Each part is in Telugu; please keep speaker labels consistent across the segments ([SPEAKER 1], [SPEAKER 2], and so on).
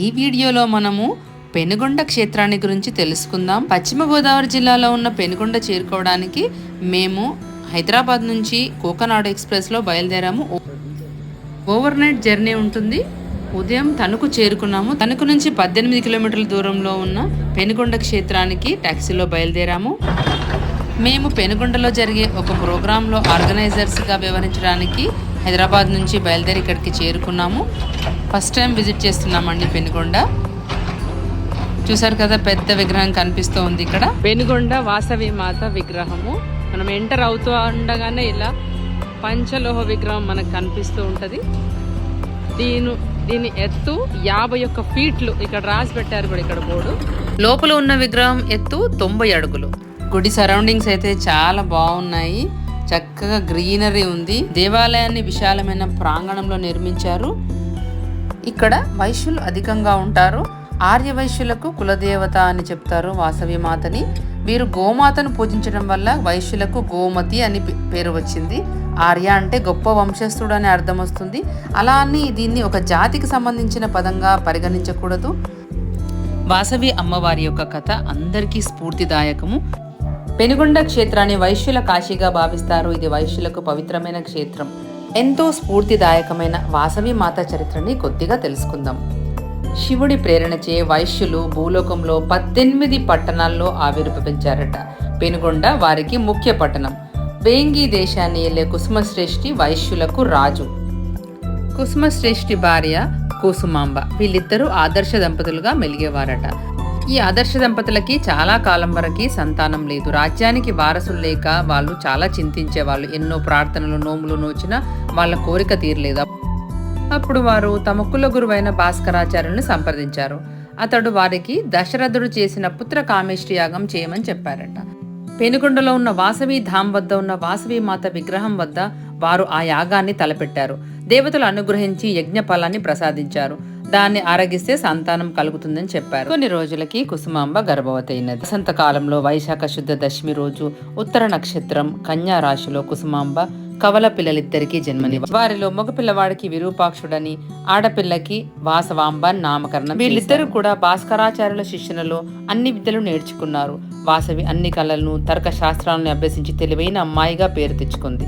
[SPEAKER 1] ఈ వీడియోలో మనము పెనుగొండ క్షేత్రాన్ని గురించి తెలుసుకుందాం. పశ్చిమ గోదావరి జిల్లాలో ఉన్న పెనుగొండ చేరుకోవడానికి మేము హైదరాబాద్ నుంచి కోకనాడు ఎక్స్ప్రెస్లో బయలుదేరాము. ఓవర్ నైట్ జర్నీ ఉంటుంది. ఉదయం తణుకు చేరుకున్నాము. తణుకు నుంచి పద్దెనిమిది కిలోమీటర్ల దూరంలో ఉన్న పెనుగొండ క్షేత్రానికి ట్యాక్సీలో బయలుదేరాము. మేము పెనుగొండలో జరిగే ఒక ప్రోగ్రాంలో ఆర్గనైజర్స్గా వ్యవహరించడానికి హైదరాబాద్ నుంచి బయలుదేరి ఇక్కడికి చేరుకున్నాము. ఫస్ట్ టైం విజిట్ చేస్తున్నామండి పెనుగొండ. చూసారు కదా పెద్ద విగ్రహం కనిపిస్తూ ఉంది ఇక్కడ. పెనుగొండ వాసవి మాత విగ్రహము. మనం ఎంటర్ అవుతూ ఉండగానే ఇలా పంచలోహ విగ్రహం మనకు కనిపిస్తూ ఉంటది. దీని దీని ఎత్తు యాభై ఒక్క ఫీట్లు. ఇక్కడ రాసి పెట్టారు కూడా ఇక్కడ బోర్డు. లోపల ఉన్న విగ్రహం ఎత్తు తొంభై అడుగులు. గుడి సరౌండింగ్స్ అయితే చాలా బాగున్నాయి. చక్కగా గ్రీనరీ ఉంది. దేవాలయాన్ని విశాలమైన ప్రాంగణంలో నిర్మించారు. ఇక్కడ వైశ్యులు అధికంగా ఉంటారు. ఆర్య వైశ్యులకు కులదేవత అని చెప్తారు వాసవి మాతని. వీరు గోమాతను పూజించడం వల్ల వైశ్యులకు గోమతి అని పే- పేరు వచ్చింది. ఆర్య అంటే గొప్ప వంశస్థుడు అని అర్థం వస్తుంది. అలా అని దీన్ని ఒక జాతికి సంబంధించిన పదంగా పరిగణించకూడదు. వాసవి అమ్మవారి యొక్క కథ అందరికీ స్ఫూర్తిదాయకము. పెనుగొండ క్షేత్రాన్ని వైశ్యుల కాశీగా భావిస్తారు. ఇది వైశ్యులకు పవిత్రమైన క్షేత్రం. ఎంతో స్ఫూర్తిదాయకమైన వాసవి మాత చరిత్రని కొద్దిగా తెలుసుకుందాం. శివుడి ప్రేరణచే వైశ్యులు భూలోకంలో పద్దెనిమిది పట్టణాల్లో ఆవిర్భవించారట పెనుగొండ వారికి ముఖ్య పట్టణం. వేంగి దేశాన్ని ఏలే కుసుమశ్రేష్ఠి వైశ్యులకు రాజు. కుసుమశ్రేష్ఠి భార్య కుసుమాంబ. వీళ్ళిద్దరూ ఆదర్శ దంపతులుగా మెలిగేవారట. ఈ ఆదర్శ దంపతులకి చాలా కాలం వరకు సంతానం లేదు. రాజ్యానికి వారసులు లేక వాళ్ళు చాలా చింతించేవాళ్ళు. ఎన్నో ప్రార్థనలు నోములు నోచినా వాళ్ళ కోరిక తీరలేదు. అప్పుడు వారు తమ కుల గురువైన భాస్కరాచార్యుని సంప్రదించారు. అతడు వారికి దశరథుడు చేసిన పుత్ర కామేష్టి యాగం చేయమని చెప్పారట. పెనుగొండలో ఉన్న వాసవి ధామ్ వద్ద ఉన్న వాసవి మాత విగ్రహం వద్ద వారు ఆ యాగాన్ని తలపెట్టారు. దేవతలు అనుగ్రహించి యజ్ఞ ఫలాన్ని ప్రసాదించారు. దాన్ని ఆరగిస్తే సంతానం కలుగుతుందని చెప్పారు. కొన్ని రోజులకి కుసుమాంబ గర్భవతి అయినది వసంతకాలంలో వైశాఖ శుద్ధ దశమి రోజు ఉత్తర నక్షత్రం కన్యా రాశిలో కుసుమాంబ కవల పిల్లలిద్దరికీ జన్మని వారిలో మగ పిల్లవాడికి విరూపాక్షుడని ఆడపిల్లకి వాసవాంబ నామకరణం వీళ్ళిద్దరూ కూడా భాస్కరాచార్యుల శిష్యులలో అన్ని విద్యలు నేర్చుకున్నారు. వాసవి అన్ని కళలను తర్క శాస్త్రాలను అభ్యసించి తెలివైన అమ్మాయిగా పేరు తెచ్చుకుంది.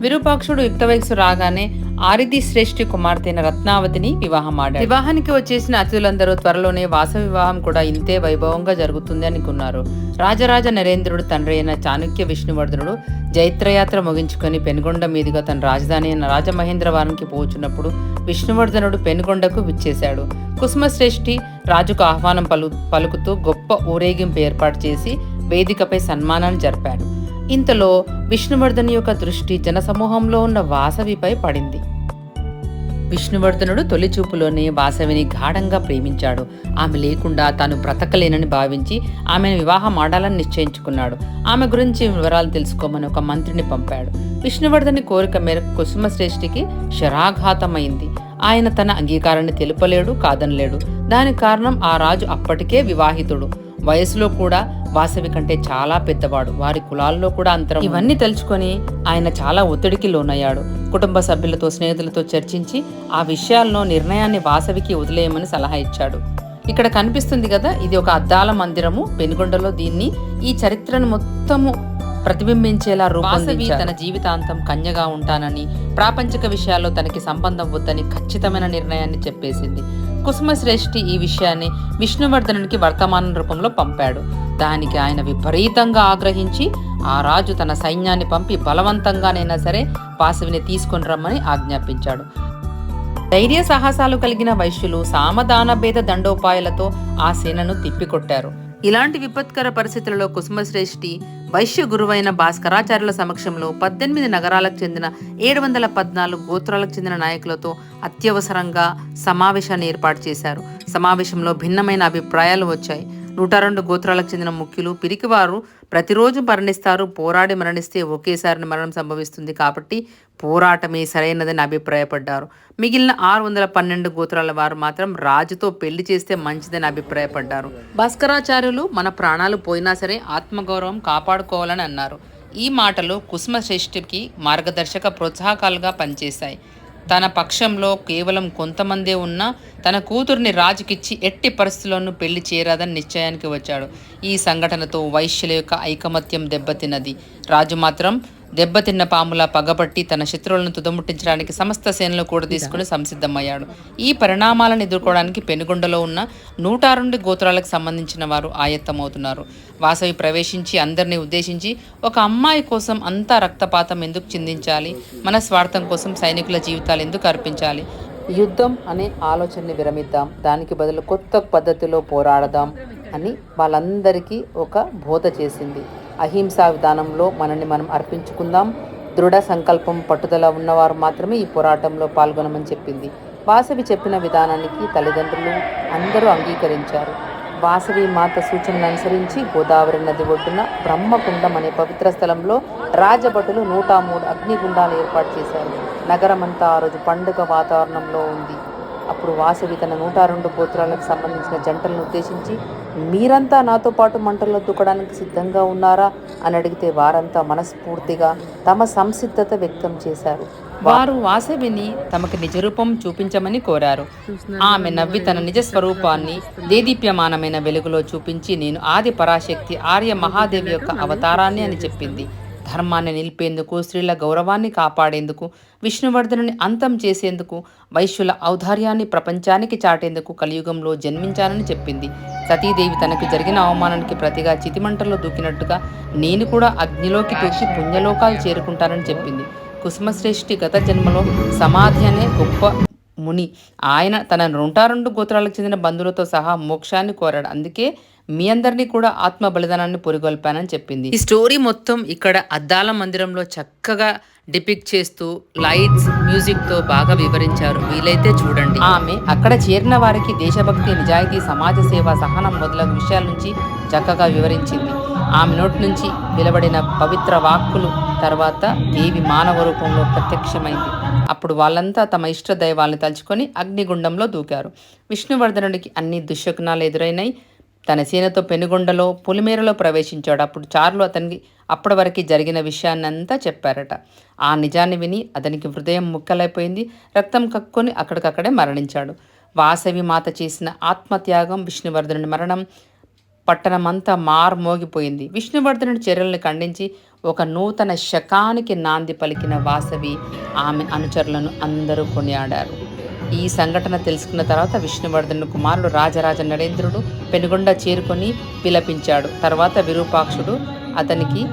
[SPEAKER 1] విరూపాక్షుడు యుక్త వయస్సు రాగానే ఆరిది శ్రేష్ఠి కుమార్తెన రత్నావతిని వివాహం ఆడాడు వివాహానికి వచ్చేసిన అతిథులందరూ త్వరలోనే వాస వివాహం కూడా ఇంతే వైభవంగా జరుగుతుంది అనుకున్నారు. రాజరాజ నరేంద్రుడు తండ్రి అయిన చాణుక్య విష్ణువర్ధనుడు జైత్రయాత్ర ముగించుకొని పెనుగొండ మీదుగా తన రాజధాని అయిన రాజమహేంద్రవరానికి పోచున్నప్పుడు విష్ణువర్ధనుడు పెనుగొండకు విచ్చేశాడు. కుసుమశ్రేష్ఠి రాజుకు ఆహ్వానం పలు పలుకుతూ గొప్ప ఊరేగింపు ఏర్పాటు చేసి వేదికపై సన్మానాన్ని జరిపాడు. ఇంతలో విష్ణువర్ధన్ యొక్క దృష్టి జనసమూహంలో ఉన్న వాసవిపై పడింది. విష్ణువర్ధనుడు తొలి చూపులోనే వాసవిని గాఢంగా ప్రేమించాడు. ఆమె లేకుండా తాను బ్రతకలేనని భావించి ఆమెను వివాహం ఆడాలని నిశ్చయించుకున్నాడు. ఆమె గురించి వివరాలు తెలుసుకోమని ఒక మంత్రిని పంపాడు. విష్ణువర్ధని కోరిక మేరకు కుసుమశ్రేష్ఠికి శరాఘాతమైంది. ఆయన తన అంగీకారాన్ని తెలుపలేడు కాదనలేడు. దానికి కారణం ఆ రాజు అప్పటికే వివాహితుడు. వయసులో కూడా వాసవి కంటే చాలా పెద్దవాడు. వారి కులాల్లో కూడా అంతరం ఇవన్నీ తలుచుకొని ఆయన చాలా ఒత్తిడికి లోనయ్యాడు. కుటుంబ సభ్యులతో స్నేహితులతో చర్చించి ఆ విషయాల్లో నిర్ణయాన్ని వాసవికి వదిలేయమని సలహా ఇచ్చాడు. ఇక్కడ కనిపిస్తుంది కదా ఇది ఒక అద్దాల మందిరము. పెనుగొండలో దీన్ని ఈ చరిత్రను మొత్తము ప్రతిబింబించేలా రూపొందించి తన జీవితాంతం కన్యగా ఉంటానని ప్రాపంచిక విషయాల్లో తనకి సంబంధం వద్దని ఖచ్చితమైన నిర్ణయాన్ని చెప్పేసింది. కుసుమశ్రేష్ఠి ఈ విషయాన్ని విష్ణువర్ధనునికి వర్తమానం రూపంలో పంపాడు. దానికి ఆయన విపరీతంగా ఆగ్రహించి ఆ రాజు తన సైన్యాన్ని పంపి బలవంతంగానైనా సరే వాసవిని తీసుకొని రమ్మని ఆజ్ఞాపించాడు. ధైర్య సాహసాలు కలిగిన వైశ్యులు సామదాన భేద దండోపాయాలతో ఆ సేనను తిప్పికొట్టారు. ఇలాంటి విపత్కర పరిస్థితులలో కుసుమశ్రేష్ఠి వైశ్య గురువైన భాస్కరాచార్యుల సమక్షంలో పద్దెనిమిది నగరాలకు చెందిన ఏడు వందల పద్నాలుగు గోత్రాలకు చెందిన నాయకులతో అత్యవసరంగా సమావేశాన్ని ఏర్పాటు చేశారు. సమావేశంలో భిన్నమైన అభిప్రాయాలు వచ్చాయి. నూట రెండు గోత్రాలకు చెందిన ముఖ్యులు పిరికివారు ప్రతిరోజు మరణిస్తారు. పోరాడి మరణిస్తే ఒకేసారి మరణం సంభవిస్తుంది కాబట్టి పోరాటమే సరైనదని అభిప్రాయపడ్డారు. మిగిలిన ఆరు వందల పన్నెండు గోత్రాల వారు మాత్రం రాజుతో పెళ్ళి చేస్తే మంచిదని అభిప్రాయపడ్డారు. భాస్కరాచార్యులు మన ప్రాణాలు పోయినా సరే ఆత్మగౌరవం కాపాడుకోవాలని అన్నారు. ఈ మాటలు కుసుమ శ్రేష్ఠికి మార్గదర్శక ప్రోత్సాహకాలుగా పనిచేశాయి. తన పక్షంలో కేవలం కొంతమందే ఉన్నా తన కూతుర్ని రాజుకిచ్చి ఎట్టి పరిస్థితుల్లోనూ పెళ్ళి చేయరాదని నిశ్చయానికి వచ్చాడు. ఈ సంఘటనతో వైశ్యుల యొక్క ఐకమత్యం దెబ్బతిన్నది. రాజు మాత్రం దెబ్బతిన్న పాములా పగబట్టి తన శత్రువులను తుదముట్టించడానికి సమస్త సేనలు కూడా తీసుకుని సంసిద్ధమయ్యాడు. ఈ పరిణామాలను ఎదుర్కోవడానికి పెనుగొండలో ఉన్న నూట రెండు గోత్రాలకు సంబంధించిన వారు ఆయత్తమవుతున్నారు. వాసవి ప్రవేశించి అందరినీ ఉద్దేశించి ఒక అమ్మాయి కోసం అంతా రక్తపాతం ఎందుకు చిందించాలి? మన స్వార్థం కోసం సైనికుల జీవితాలు ఎందుకు అర్పించాలి? యుద్ధం అనే ఆలోచనని విరమిద్దాం. దానికి బదులు కొత్త పద్ధతిలో పోరాడదాం అని వాళ్ళందరికీ ఒక బోధ చేసింది. అహింసా విధానంలో మనల్ని మనం అర్పించుకుందాం. దృఢ సంకల్పం పట్టుదల ఉన్నవారు మాత్రమే ఈ పోరాటంలో పాల్గొనమని చెప్పింది. వాసవి చెప్పిన విధానానికి తల్లిదండ్రులు అందరూ అంగీకరించారు. వాసవి మాత సూచనలు అనుసరించి గోదావరి నది ఒడ్డున బ్రహ్మకుండం అనే పవిత్ర స్థలంలో రాజభటులు నూట మూడు అగ్నిగుండాలు ఏర్పాటు చేశారు. నగరమంతా ఆ రోజు పండుగ వాతావరణంలో ఉంది. అప్పుడు వాసవి తన నూట రెండు గోత్రాలకు సంబంధించిన జంటలను ఉద్దేశించి మీరంతా నాతో పాటు మంటల్లో దూకడానికి సిద్ధంగా ఉన్నారా? అని అడిగితే వారంతా మనస్ఫూర్తిగా తమ సంసిద్ధత వ్యక్తం చేశారు. వారు వాసవిని తమకు నిజరూపం చూపించమని కోరారు. ఆమె నవ్వి తన నిజ స్వరూపాన్ని దేదీప్యమానమైన వెలుగులో చూపించి నేను ఆది పరాశక్తి ఆర్య మహాదేవి యొక్క అవతారాన్ని అని చెప్పింది. ధర్మాన్ని నిలిపేందుకు స్త్రీల గౌరవాన్ని కాపాడేందుకు విష్ణువర్ధనుని అంతం చేసేందుకు వైశ్యుల ఔదార్యాన్ని ప్రపంచానికి చాటేందుకు కలియుగంలో జన్మించానని చెప్పింది. సతీదేవి తనకు జరిగిన అవమానానికి ప్రతిగా చితిమంటల్లో దూకినట్టుగా నేను కూడా అగ్నిలోకి దూకి పుణ్యలోకాలు చేరుకుంటానని చెప్పింది. కుసుమశ్రేష్ఠి గత జన్మలో సమాధి అనే గొప్ప ముని ఆయన తన నూట రెండు గోత్రాలకు చెందిన బంధువులతో సహా మోక్షాన్ని కోరాడు. అందుకే మీ అందరినీ కూడా ఆత్మ బలిదానాన్ని పురిగొల్పానని చెప్పింది. ఈ స్టోరీ మొత్తం ఇక్కడ అద్దాల మందిరంలో చక్కగా డిపిక్ట్ చేస్తూ లైట్స్ మ్యూజిక్తో బాగా వివరించారు. వీలైతే చూడండి. ఆమె అక్కడ చేరిన వారికి దేశభక్తి నిజాయితీ సమాజ సేవ సహనం మొదలగు విషయాల నుంచి చక్కగా వివరించింది. ఆమె నోటి నుంచి వెలువడిన పవిత్ర వాక్కులు తర్వాత దేవి మానవ రూపంలో ప్రత్యక్షమైంది. అప్పుడు వాళ్ళంతా తమ ఇష్ట దైవాల్ని తలుచుకొని అగ్నిగుండంలో దూకారు. విష్ణువర్ధనుడికి అన్ని దుశ్శకునాలు ఎదురైనాయి. తన సేనతో పెనుగొండలో పులిమేరలో ప్రవేశించాడు. అప్పుడు చార్లు అతనికి అప్పటి వరకు జరిగిన విషయాన్నంతా చెప్పారట. ఆ నిజాన్ని విని అతనికి హృదయం ముక్కలైపోయింది. రక్తం కక్కుని అక్కడికక్కడే మరణించాడు. వాసవి మాత చేసిన ఆత్మత్యాగం విష్ణువర్ధనుడి మరణం పట్టణమంతా మార్మోగిపోయింది. విష్ణువర్ధనుడి చర్యలను ఖండించి ఒక నూతన శకానికి నాంది పలికిన వాసవి ఆమె అనుచరులను అందరూ కొనియాడారు. ఈ సంఘటన తెలుసుకున్న తర్వాత విష్ణువర్ధను కుమారుడు రాజరాజ నరేంద్రుడు పెనుగొండ చేరుకొని పిలపించాడు. తర్వాత విరూపాక్షుడు అతనికి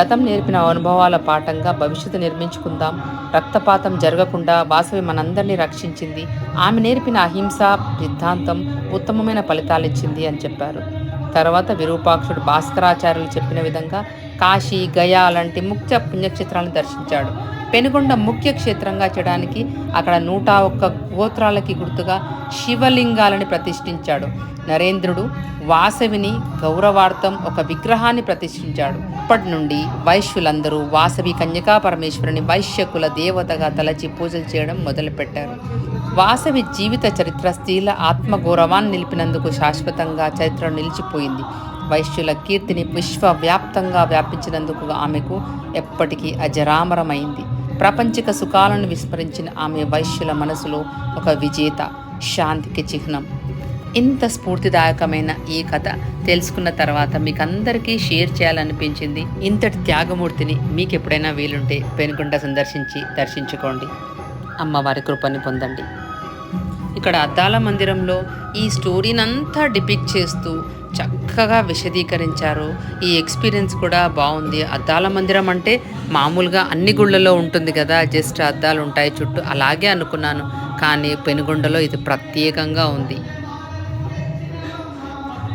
[SPEAKER 1] గతం నేర్పిన అనుభవాల పాఠంగా భవిష్యత్తు నిర్మించుకుందాం. రక్తపాతం జరగకుండా వాసవి మనందరినీ రక్షించింది. ఆమె నేర్పిన అహింస సిద్ధాంతం ఉత్తమమైన ఫలితాలిచ్చింది అని చెప్పారు. తర్వాత విరూపాక్షుడు భాస్కరాచార్యులు చెప్పిన విధంగా కాశీ గయా లాంటి ముఖ్య పుణ్యక్షేత్రాలను దర్శించాడు. పెనుగొండ ముఖ్య క్షేత్రంగా చేయడానికి అక్కడ నూట ఒక్క గోత్రాలకి గుర్తుగా శివలింగాలని ప్రతిష్ఠించాడు. నరేంద్రుడు వాసవిని గౌరవార్థం ఒక విగ్రహాన్ని ప్రతిష్ఠించాడు. అప్పటి నుండి వైశ్యులందరూ వాసవి కన్యకా పరమేశ్వరుని వైశ్యకుల దేవతగా తలచి పూజలు చేయడం మొదలుపెట్టారు. వాసవి జీవిత చరిత్ర స్త్రీల ఆత్మగౌరవాన్ని నిలిపినందుకు శాశ్వతంగా చరిత్ర నిలిచిపోయింది. వైశ్యుల కీర్తిని విశ్వవ్యాప్తంగా వ్యాపించినందుకు ఆమెకు ఎప్పటికీ అజరామరమైంది. ప్రపంచిక సుఖాలను విస్మరించిన ఆమె వైశ్యుల మనసులో ఒక విజేత శాంతికి చిహ్నం. ఇంత స్ఫూర్తిదాయకమైన ఈ కథ తెలుసుకున్న తర్వాత మీకు అందరికీ షేర్ చేయాలనిపించింది. ఇంతటి త్యాగమూర్తిని మీకు ఎప్పుడైనా వీలుంటే పెనుకొండ సందర్శించి దర్శించుకోండి. అమ్మవారి కృపని పొందండి. ఇక్కడ అద్దాల మందిరంలో ఈ స్టోరీనంతా డిపిక్ డిపిక్ట్ చేస్తూ చక్కగా విశదీకరించారు. ఈ ఎక్స్పీరియన్స్ కూడా బాగుంది. అద్దాల మందిరం అంటే మామూలుగా అన్ని గుళ్ళలో ఉంటుంది కదా. జస్ట్ అద్దాలు ఉంటాయి చుట్టూ. అలాగే అనుకున్నాను. కానీ పెనుగొండలో ఇది ప్రత్యేకంగా ఉంది.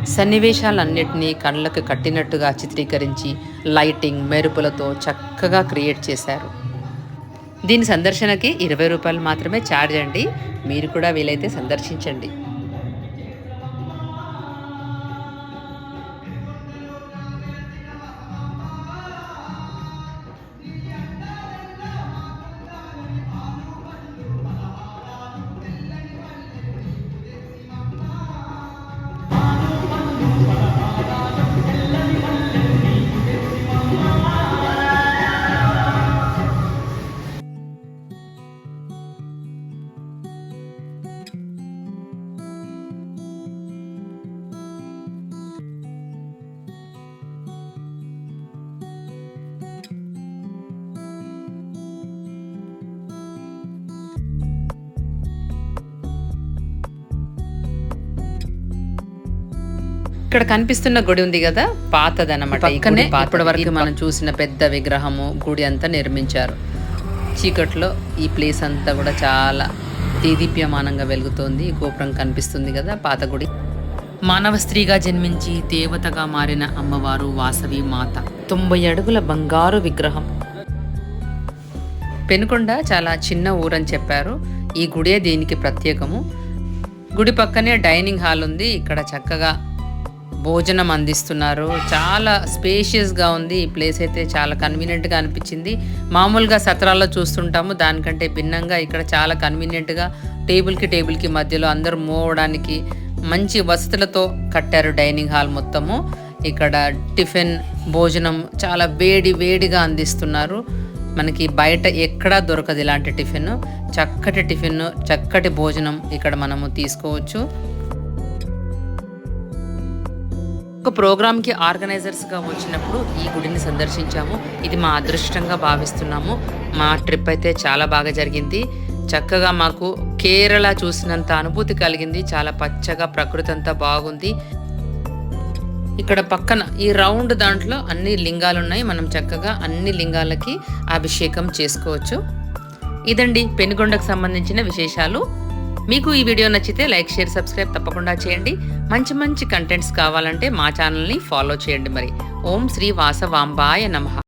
[SPEAKER 1] సన్నివేశాలన్నింటినీ కళ్ళకు కట్టినట్టుగా చిత్రీకరించి లైటింగ్ మెరుపులతో చక్కగా క్రియేట్ చేశారు. దీని సందర్శనకి ఇరవై రూపాయలు మాత్రమే ఛార్జ్ అండి. మీరు కూడా వీలైతే సందర్శించండి. ఇక్కడ కనిపిస్తున్న గుడి ఉంది కదా? పాతదన్నమాట. పక్కనే వరకు మనం చూసిన పెద్ద విగ్రహము గుడి అంతా నిర్మించారు. చీకట్లో ఈ ప్లేస్ అంతా కూడా చాలా దేదీప్యమానంగా వెలుగుతోంది. గోపురం కనిపిస్తుంది కదా పాత గుడి. మానవ స్త్రీగా జన్మించి దేవతగా మారిన అమ్మవారు వాసవి మాత. తొంభై అడుగుల బంగారు విగ్రహం. పెనుకొండ చాలా చిన్న ఊరని చెప్పారు. ఈ గుడే దీనికి ప్రత్యేకము. గుడి పక్కనే డైనింగ్ హాల్ ఉంది. ఇక్కడ చక్కగా భోజనం అందిస్తున్నారు. చాలా స్పేషియస్గా ఉంది. ఈ ప్లేస్ అయితే చాలా కన్వీనియంట్గా అనిపించింది. మామూలుగా సత్రాల్లో చూస్తుంటాము. దానికంటే భిన్నంగా ఇక్కడ చాలా కన్వీనియంట్గా టేబుల్కి టేబుల్కి మధ్యలో అందరూ మోవడానికి మంచి వసతులతో కట్టారు డైనింగ్ హాల్ మొత్తము. ఇక్కడ టిఫిన్ భోజనం చాలా వేడి వేడిగా అందిస్తున్నారు. మనకి బయట ఎక్కడా దొరకదు ఇలాంటి టిఫిన్ చక్కటి టిఫిన్ చక్కటి భోజనం ఇక్కడ మనము తీసుకోవచ్చు. ఒక ప్రోగ్రామ్కి ఆర్గనైజర్స్గా వచ్చినప్పుడు ఈ గుడిని సందర్శించాము. ఇది మా అదృష్టంగా భావిస్తున్నాము. మా ట్రిప్ అయితే చాలా బాగా జరిగింది. చక్కగా మాకు కేరళ చూసినంత అనుభూతి కలిగింది. చాలా పచ్చగా ప్రకృతి అంతా బాగుంది. ఇక్కడ పక్కన ఈ రౌండ్ దాంట్లో అన్ని లింగాలు ఉన్నాయి మనం చక్కగా అన్ని లింగాలకి అభిషేకం చేసుకోవచ్చు. ఇదండి పెనుగొండకు సంబంధించిన విశేషాలు. మీకు ఈ వీడియో నచ్చితే లైక్ షేర్ సబ్స్క్రైబ్ తప్పకుండా చేయండి. మంచి మంచి కంటెంట్స్ కావాలంటే మా ఛానల్ని ఫాలో చేయండి మరి. ఓం శ్రీ వాసవాంబాయ నమః.